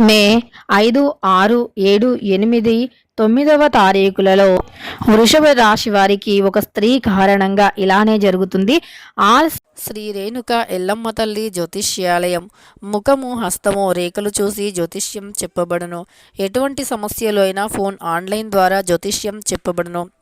మే ఐదు ఆరు ఏడు ఎనిమిది తొమ్మిదవ తారీఖులలో వృషభ రాశి వారికి ఒక స్త్రీ కారణంగా ఇలానే జరుగుతుంది. ఆ శ్రీ రేణుక ఎల్లమ్మ తల్లి జ్యోతిష్యాలయం. ముఖము హస్తము రేఖలు చూసి జ్యోతిష్యం చెప్పబడును. ఎటువంటి సమస్యలు అయినా ఫోన్ ఆన్లైన్ ద్వారా జ్యోతిష్యం చెప్పబడును.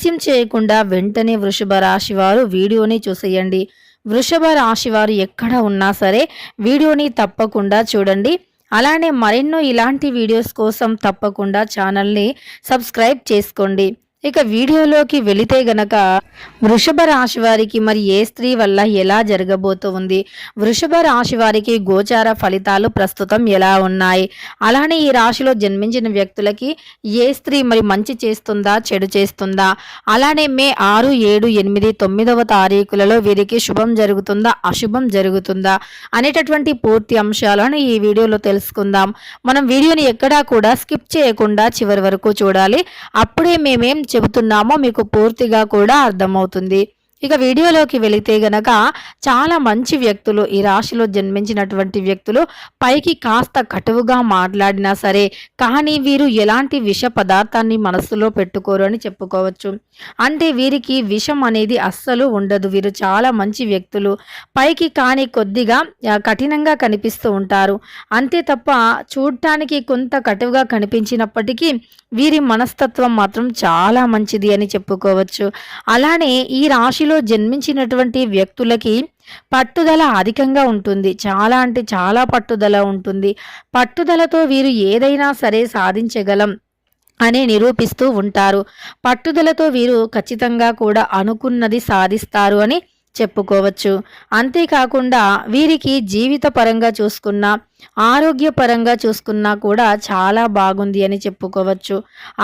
ఆలస్యం చేయకుండా వెంటనే వృషభ రాశి వారు వీడియోని చూసేయండి. వృషభ రాశి వారు ఎక్కడ ఉన్నా సరే వీడియోని తప్పకుండా చూడండి. అలానే మరెన్నో ఇలాంటి వీడియోస్ కోసం తప్పకుండా ఛానల్ని సబ్స్క్రైబ్ చేసుకోండి. ఇక వీడియోలోకి వెళితే గనక వృషభ రాశి వారికి మరి ఏ స్త్రీ వల్ల ఎలా జరగబోతుంది? వృషభ రాశి వారికి గోచార ఫలితాలు ప్రస్తుతం ఎలా ఉన్నాయి? అలానే ఈ రాశిలో జన్మించిన వ్యక్తులకి ఏ స్త్రీ మరి మంచి చేస్తుందా చెడు చేస్తుందా? అలానే మే ఆరు ఏడు ఎనిమిది తొమ్మిదవ తారీఖులలో వీరికి శుభం జరుగుతుందా అశుభం జరుగుతుందా అనేటటువంటి పూర్తి అంశాలను ఈ వీడియోలో తెలుసుకుందాం. మనం వీడియోని ఎక్కడా కూడా స్కిప్ చేయకుండా చివరి వరకు చూడాలి. అప్పుడే మేమేం చెబుతున్నామో మీకు పూర్తిగా కూడా అర్థమవుతుంది. ఇక వీడియోలోకి వెళితే గనక చాలా మంచి వ్యక్తులు ఈ రాశిలో జన్మించినటువంటి వ్యక్తులు పైకి కాస్త కటువుగా మాట్లాడినా సరే కానీ వీరు ఎలాంటి విష పదార్థాన్ని మనస్సులో పెట్టుకోరు అని చెప్పుకోవచ్చు. అంటే వీరికి విషం అనేది అస్సలు ఉండదు. వీరు చాలా మంచి వ్యక్తులు. పైకి కానీ కొద్దిగా కఠినంగా కనిపిస్తూ ఉంటారు. అంతే తప్ప చూడటానికి కొంత కటువుగా కనిపించినప్పటికీ వీరి మనస్తత్వం మాత్రం చాలా మంచిది అని చెప్పుకోవచ్చు. అలానే ఈ రాశి రాశిలో జన్మించినటువంటి వ్యక్తులకి పట్టుదల అధికంగా ఉంటుంది. చాలా అంటే చాలా పట్టుదల ఉంటుంది. పట్టుదలతో వీరు ఏదైనా సరే సాధించగలం అని నిరూపిస్తూ ఉంటారు. పట్టుదలతో వీరు ఖచ్చితంగా కూడా అనుకున్నది సాధిస్తారు అని చెప్పుకోవచ్చు. అంతేకాకుండా వీరికి జీవిత పరంగా చూసుకున్నా ఆరోగ్యపరంగా చూసుకున్నా కూడా చాలా బాగుంది అని చెప్పుకోవచ్చు.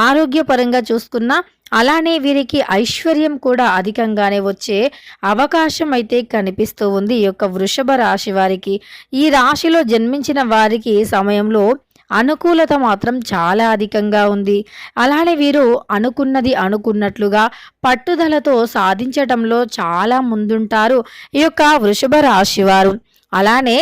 ఆరోగ్యపరంగా చూసుకున్నా అలానే వీరికి ఐశ్వర్యం కూడా అధికంగానే వచ్చే అవకాశం అయితే కనిపిస్తూ ఉంది. ఈ యొక్క వృషభ రాశి వారికి ఈ రాశిలో జన్మించిన వారికి సమయంలో అనుకూలత మాత్రం చాలా అధికంగా ఉంది. అలానే వీరు అనుకున్నది అనుకున్నట్లుగా పట్టుదలతో సాధించటంలో చాలా ముందుంటారు ఈ యొక్క వృషభ రాశి వారు. అలానే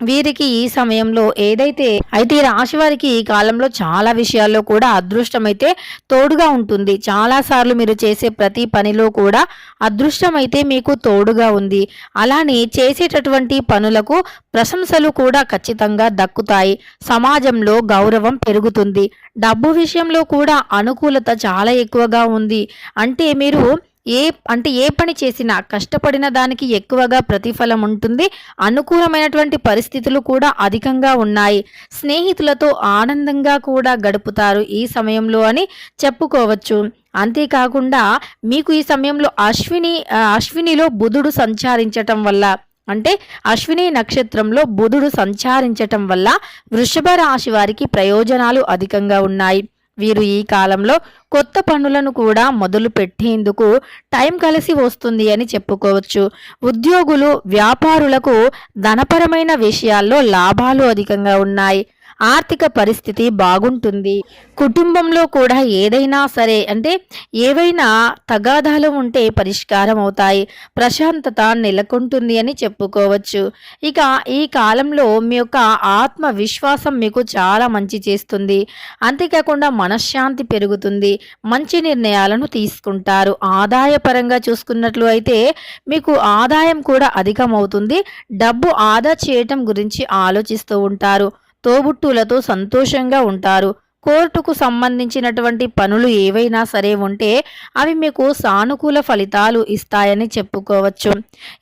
వీరికి ఈ సమయంలో ఏదైతే అయితే ఈ రాశి వారికి ఈ కాలంలో చాలా విషయాల్లో కూడా అదృష్టం అయితే తోడుగా ఉంటుంది. చాలా సార్లు మీరు చేసే ప్రతి పనిలో కూడా అదృష్టం అయితే మీకు తోడుగా ఉంది. అలానే చేసేటటువంటి పనులకు ప్రశంసలు కూడా ఖచ్చితంగా దక్కుతాయి. సమాజంలో గౌరవం పెరుగుతుంది. డబ్బు విషయంలో కూడా అనుకూలత చాలా ఎక్కువగా ఉంది. అంటే మీరు ఏ అంటే ఏ పని చేసినా కష్టపడిన దానికి ఎక్కువగా ప్రతిఫలం ఉంటుంది. అనుకూలమైనటువంటి పరిస్థితులు కూడా అధికంగా ఉన్నాయి. స్నేహితులతో ఆనందంగా కూడా గడుపుతారు ఈ సమయంలో అని చెప్పుకోవచ్చు. అంతేకాకుండా మీకు ఈ సమయంలో అశ్విని అశ్వినిలో బుధుడు సంచారించటం వల్ల అంటే అశ్విని నక్షత్రంలో బుధుడు సంచారించటం వల్ల వృషభ రాశి వారికి ప్రయోజనాలు అధికంగా ఉన్నాయి. వీరు ఈ కాలంలో కొత్త పనులను కూడా మొదలు పెట్టేందుకు టైం కలిసి వస్తుంది అని చెప్పుకోవచ్చు. ఉద్యోగులు వ్యాపారులకు ధనపరమైన విషయాల్లో లాభాలు అధికంగా ఉన్నాయి. ఆర్థిక పరిస్థితి బాగుంటుంది. కుటుంబంలో కూడా ఏదైనా సరే అంటే ఏవైనా తగాదాలు ఉంటే పరిష్కారం అవుతాయి. ప్రశాంతత నెలకొంటుంది అని చెప్పుకోవచ్చు. ఇక ఈ కాలంలో మీ యొక్క ఆత్మవిశ్వాసం మీకు చాలా మంచి చేస్తుంది. అంతేకాకుండా మనశ్శాంతి పెరుగుతుంది. మంచి నిర్ణయాలను తీసుకుంటారు. ఆదాయపరంగా చూసుకున్నట్లు అయితే మీకు ఆదాయం కూడా అధికమవుతుంది. డబ్బు ఆదా చేయటం గురించి ఆలోచిస్తూ ఉంటారు. తోబుట్టులతో సంతోషంగా ఉంటారు. కోర్టుకు సంబంధించినటువంటి పనులు ఏవైనా సరే ఉంటే అవి మీకు సానుకూల ఫలితాలు ఇస్తాయని చెప్పుకోవచ్చు.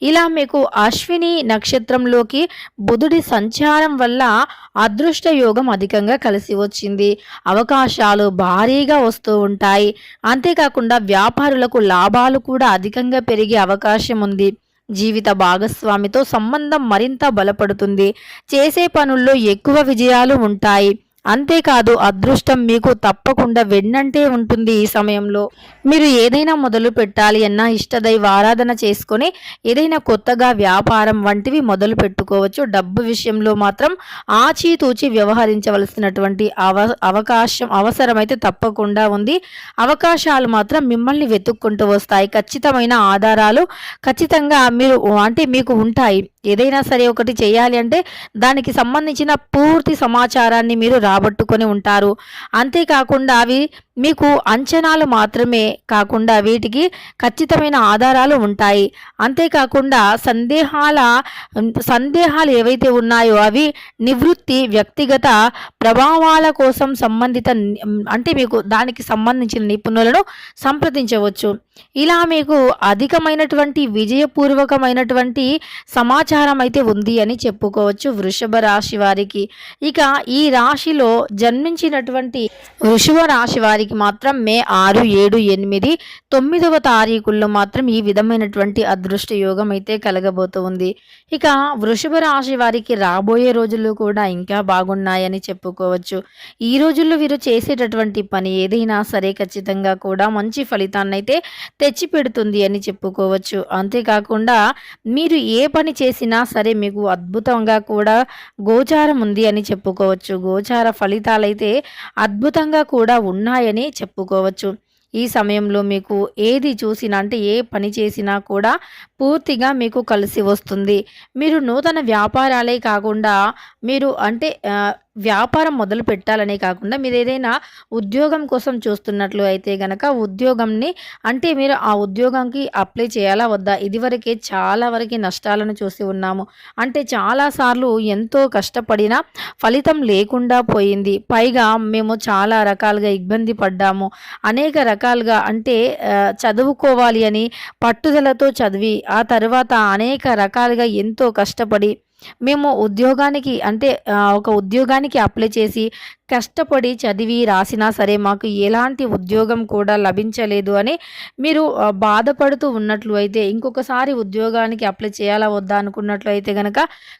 ఇలా మీకు అశ్విని నక్షత్రంలోకి బుధుడి సంచారం వల్ల అదృష్ట యోగం అధికంగా కలిసి వచ్చింది. అవకాశాలు భారీగా వస్తూ ఉంటాయి. అంతేకాకుండా వ్యాపారులకు లాభాలు కూడా అధికంగా పెరిగే అవకాశం ఉంది. జీవిత భాగస్వామితో సంబంధం మరింత బలపడుతుంది. చేసే పనుల్లో ఎక్కువ విజయాలు ఉంటాయి. అంతేకాదు అదృష్టం మీకు తప్పకుండా వెన్నంటే ఉంటుంది ఈ సమయంలో. మీరు ఏదైనా మొదలు పెట్టాలి అన్నా ఇష్టదైవ ఆరాధన చేసుకొని ఏదైనా కొత్తగా వ్యాపారం వంటివి మొదలు పెట్టుకోవచ్చు. డబ్బు విషయంలో మాత్రం ఆచితూచి వ్యవహరించవలసినటువంటి అవ అవకాశం అవసరమైతే తప్పకుండా ఉంది. అవకాశాలు మాత్రం మిమ్మల్ని వెతుక్కుంటూ వస్తాయి. ఖచ్చితమైన ఆధారాలు ఖచ్చితంగా మీరు అంటే మీకు ఉంటాయి. ఏదైనా సరే ఒకటి చేయాలి అంటే దానికి సంబంధించిన పూర్తి సమాచారాన్ని మీరు రాబట్టుకొని ఉంటారు. అంతేకాకుండా అవి మీకు అంచనాలు మాత్రమే కాకుండా వీటికి ఖచ్చితమైన ఆధారాలు ఉంటాయి. అంతేకాకుండా సందేహాల సందేహాలు ఏవైతే ఉన్నాయో అవి నివృత్తి వ్యక్తిగత ప్రభావాల కోసం సంబంధిత అంటే మీకు దానికి సంబంధించిన నిపుణులను సంప్రదించవచ్చు. ఇలా మీకు అధికమైనటువంటి విజయపూర్వకమైనటువంటి సమాచారం అయితే ఉంది అని చెప్పుకోవచ్చు వృషభ రాశి వారికి. ఇక ఈ రాశిలో జన్మించినటువంటి వృషభ రాశి వారికి మాత్రం మే ఆరు ఏడు ఎనిమిది తొమ్మిదవ తారీఖుల్లో మాత్రం ఈ విధమైనటువంటి అదృష్ట యోగం అయితే కలగబోతుంది ఇక వృషభ రాశి వారికి రాబోయే రోజులు కూడా ఇంకా బాగున్నాయని చెప్పుకోవచ్చు. ఈ రోజుల్లో వీరు చేసేటటువంటి పని ఏదైనా సరే ఖచ్చితంగా కూడా మంచి ఫలితాన్ని అయితే తెచ్చిపెడుతుంది అని చెప్పుకోవచ్చు. అంతేకాకుండా మీరు ఏ పని చేసి చేసినా సరే మీకు అద్భుతంగా కూడా గోచారం ఉంది అని చెప్పుకోవచ్చు. గోచార ఫలితాలైతే అద్భుతంగా కూడా ఉన్నాయని చెప్పుకోవచ్చు. ఈ సమయంలో మీకు ఏది చూసినా అంటే ఏ పని చేసినా కూడా పూర్తిగా మీకు కలిసి వస్తుంది. మీరు నూతన వ్యాపారాలే కాకుండా మీరు అంటే వ్యాపారం మొదలు పెట్టాలనే కాకుండా మీరు ఏదైనా ఉద్యోగం కోసం చూస్తున్నట్లు అయితే గనక ఉద్యోగంని అంటే మీరు ఆ ఉద్యోగంకి అప్లై చేయాలా వద్దా? ఇదివరకే చాలా వరకు నష్టాలను చూసి ఉన్నాము. అంటే చాలాసార్లు ఎంతో కష్టపడినా ఫలితం లేకుండా పోయింది. పైగా మేము చాలా రకాలుగా ఇబ్బంది పడ్డాము. అనేక రకాలుగా అంటే చదువుకోవాలి అని పట్టుదలతో చదివి ఆ తర్వాత అనేక రకాలుగా ఎంతో కష్టపడి మేము ఉద్యోగానికి అంటే ఒక ఉద్యోగానికి అప్లై చేసి కష్టపడి చదివి రాసినా సరే మాకు ఎలాంటి ఉద్యోగం కూడా లభించలేదు అని మీరు బాధపడుతూ ఉన్నట్లు అయితే ఇంకొకసారి ఉద్యోగానికి అప్లై చేయాలా వద్దా అనుకున్నట్లు అయితే గనక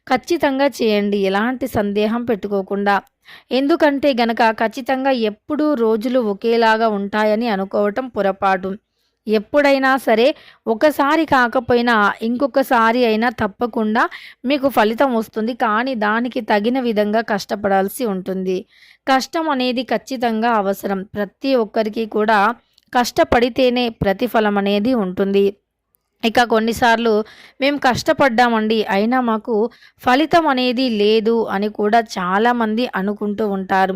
ఖచ్చితంగా చేయండి. ఎలాంటి సందేహం పెట్టుకోకుండా. ఎందుకంటే గనక ఖచ్చితంగా ఎప్పుడూ రోజులు ఒకేలాగా ఉంటాయని అనుకోవటం పొరపాటు. ఎప్పుడైనా సరే ఒకసారి కాకపోయినా ఇంకొకసారి అయినా తప్పకుండా మీకు ఫలితం వస్తుంది. కానీ దానికి తగిన విధంగా కష్టపడాల్సి ఉంటుంది. కష్టం అనేది ఖచ్చితంగా అవసరం. ప్రతి ఒక్కరికి కూడా కష్టపడితేనే ప్రతిఫలం అనేది ఉంటుంది. ఇక కొన్నిసార్లు మేము కష్టపడ్డామండి. అయినా మాకు ఫలితం అనేది లేదు అని కూడా చాలామంది అనుకుంటూ ఉంటారు.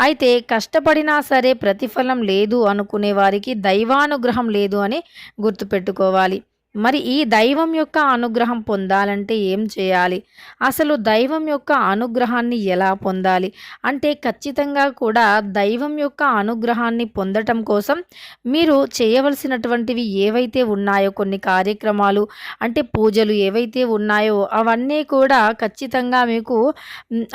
అయితే కష్టపడినా సరే ప్రతిఫలం లేదు అనుకునే వారికి దైవానుగ్రహం లేదు అని గుర్తుపెట్టుకోవాలి. మరి ఈ దైవం యొక్క అనుగ్రహం పొందాలంటే ఏం చేయాలి? అసలు దైవం యొక్క అనుగ్రహాన్ని ఎలా పొందాలి? అంటే ఖచ్చితంగా కూడా దైవం యొక్క అనుగ్రహాన్ని పొందటం కోసం మీరు చేయవలసినటువంటివి ఏవైతే ఉన్నాయో కొన్ని కార్యక్రమాలు అంటే పూజలు ఏవైతే ఉన్నాయో అవన్నీ కూడా ఖచ్చితంగా మీకు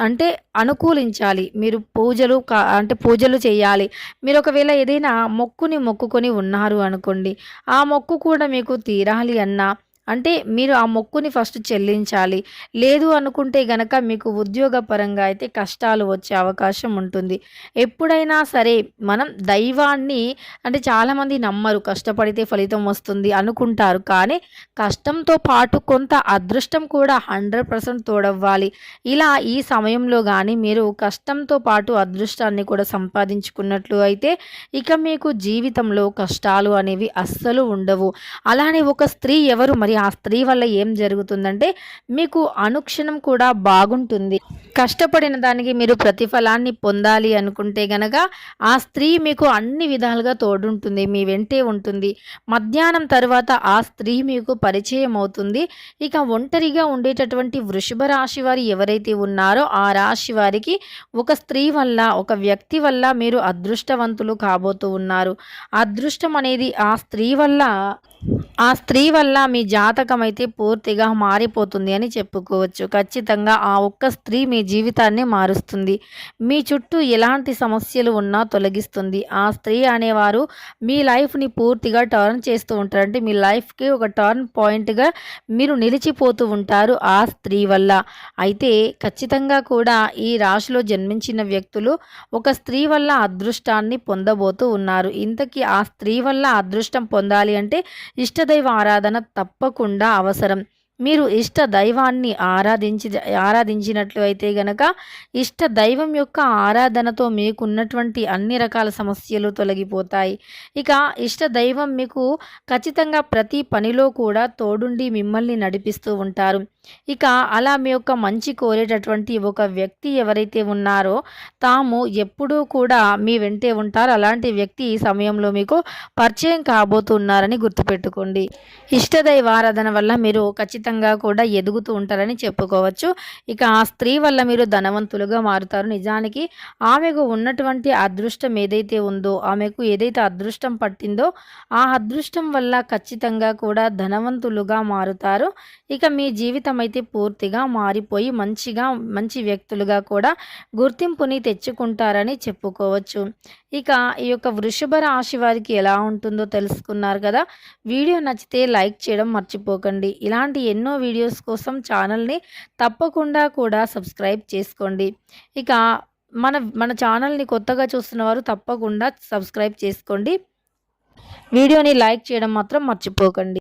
అంటే అనుకూలించాలి. మీరు పూజలు అంటే పూజలు చేయాలి. మీరు ఒకవేళ ఏదైనా మొక్కుని మొక్కుకొని ఉన్నారు అనుకోండి ఆ మొక్కు కూడా మీకు తీరాలి. అన్నా అంటే మీరు ఆ మొక్కుని ఫస్ట్ చెల్లించాలి. లేదు అనుకుంటే గనక మీకు ఉద్యోగపరంగా అయితే కష్టాలు వచ్చే అవకాశం ఉంటుంది. ఎప్పుడైనా సరే మనం దైవాన్ని అంటే చాలామంది నమ్మరు. కష్టపడితే ఫలితం వస్తుంది అనుకుంటారు. కానీ కష్టంతో పాటు కొంత అదృష్టం కూడా హండ్రెడ్ పర్సెంట్ తోడవ్వాలి. ఇలా ఈ సమయంలో కానీ మీరు కష్టంతో పాటు అదృష్టాన్ని కూడా సంపాదించుకున్నట్లు అయితే ఇక మీకు జీవితంలో కష్టాలు అనేవి అస్సలు ఉండవు. అలానే ఒక స్త్రీ ఎవరు మరి ఆ స్త్రీ వల్ల ఏం జరుగుతుందంటే మీకు అనుక్షణం కూడా బాగుంటుంది. కష్టపడిన దానికి మీరు ప్రతిఫలాన్ని పొందాలి అనుకుంటే గనక ఆ స్త్రీ మీకు అన్ని విధాలుగా తోడుంటుంది మీ వెంటే ఉంటుంది. మధ్యాహ్నం తర్వాత ఆ స్త్రీ మీకు పరిచయం అవుతుంది. ఇక ఒంటరిగా ఉండేటటువంటి వృషభ రాశి వారు ఎవరైతే ఉన్నారో ఆ రాశి వారికి ఒక స్త్రీ వల్ల ఒక వ్యక్తి వల్ల మీరు అదృష్టవంతులు కాబోతూ ఉన్నారు. అదృష్టం అనేది ఆ స్త్రీ వల్ల ఆ స్త్రీ వల్ల మీ జాతకం అయితే పూర్తిగా మారిపోతుంది అని చెప్పుకోవచ్చు. ఖచ్చితంగా ఆ ఒక్క స్త్రీ మీ జీవితాన్ని మారుస్తుంది. మీ చుట్టూ ఎలాంటి సమస్యలు ఉన్నా తొలగిస్తుంది. ఆ స్త్రీ అనేవారు మీ లైఫ్ని పూర్తిగా టర్న్ చేస్తూ ఉంటారు. అంటే మీ లైఫ్కి ఒక టర్న్ పాయింట్గా మీరు నిలిచిపోతూ ఉంటారు ఆ స్త్రీ వల్ల. అయితే ఖచ్చితంగా కూడా ఈ రాశిలో జన్మించిన వ్యక్తులు ఒక స్త్రీ వల్ల అదృష్టాన్ని పొందబోతూ ఉన్నారు. ఇంతకీ ఆ స్త్రీ వల్ల అదృష్టం పొందాలి అంటే ఇష్టదైవ ఆరాధన తప్పకుండా అవసరం. మీరు ఇష్ట దైవాన్ని ఆరాధించి ఆరాధించినట్లు అయితే గనక ఇష్ట దైవం యొక్క ఆరాధనతో మీకున్నటువంటి అన్ని రకాల సమస్యలు తొలగిపోతాయి. ఇక ఇష్ట దైవం మీకు ఖచ్చితంగా ప్రతి పనిలో కూడా తోడుండి మిమ్మల్ని నడిపిస్తూ ఉంటారు. ఇక అలా మీ యొక్క మంచి కోరేటటువంటి ఒక వ్యక్తి ఎవరైతే ఉన్నారో తాము ఎప్పుడూ కూడా మీ వెంటే ఉంటారు. అలాంటి వ్యక్తి ఈ సమయంలో మీకు పరిచయం కాబోతున్నారని గుర్తుపెట్టుకోండి. ఇష్టదైవారాధన వల్ల మీరు ఖచ్చితంగా కూడా ఎదుగుతూ ఉంటారని చెప్పుకోవచ్చు. ఇక ఆ స్త్రీ వల్ల మీరు ధనవంతులుగా మారుతారు. నిజానికి ఆమెకు ఉన్నటువంటి అదృష్టం ఏదైతే ఉందో ఆమెకు ఏదైతే అదృష్టం పట్టిందో ఆ అదృష్టం వల్ల ఖచ్చితంగా కూడా ధనవంతులుగా మారుతారు. ఇక మీ జీవితం అయితే పూర్తిగా మారిపోయి మంచిగా మంచి వ్యక్తులుగా కూడా గుర్తింపుని తెచ్చుకుంటారని చెప్పుకోవచ్చు. ఇక ఈ యొక్క వృషభ రాశి వారికి ఎలా ఉంటుందో తెలుసుకున్నారు కదా? వీడియో నచ్చితే లైక్ చేయడం మర్చిపోకండి. ఇలాంటి ఎన్నో వీడియోస్ కోసం ఛానల్ని తప్పకుండా కూడా సబ్స్క్రైబ్ చేసుకోండి. ఇక మన మన ఛానల్ని కొత్తగా చూస్తున్న వారు తప్పకుండా సబ్స్క్రైబ్ చేసుకోండి. వీడియోని లైక్ చేయడం మాత్రం మర్చిపోకండి.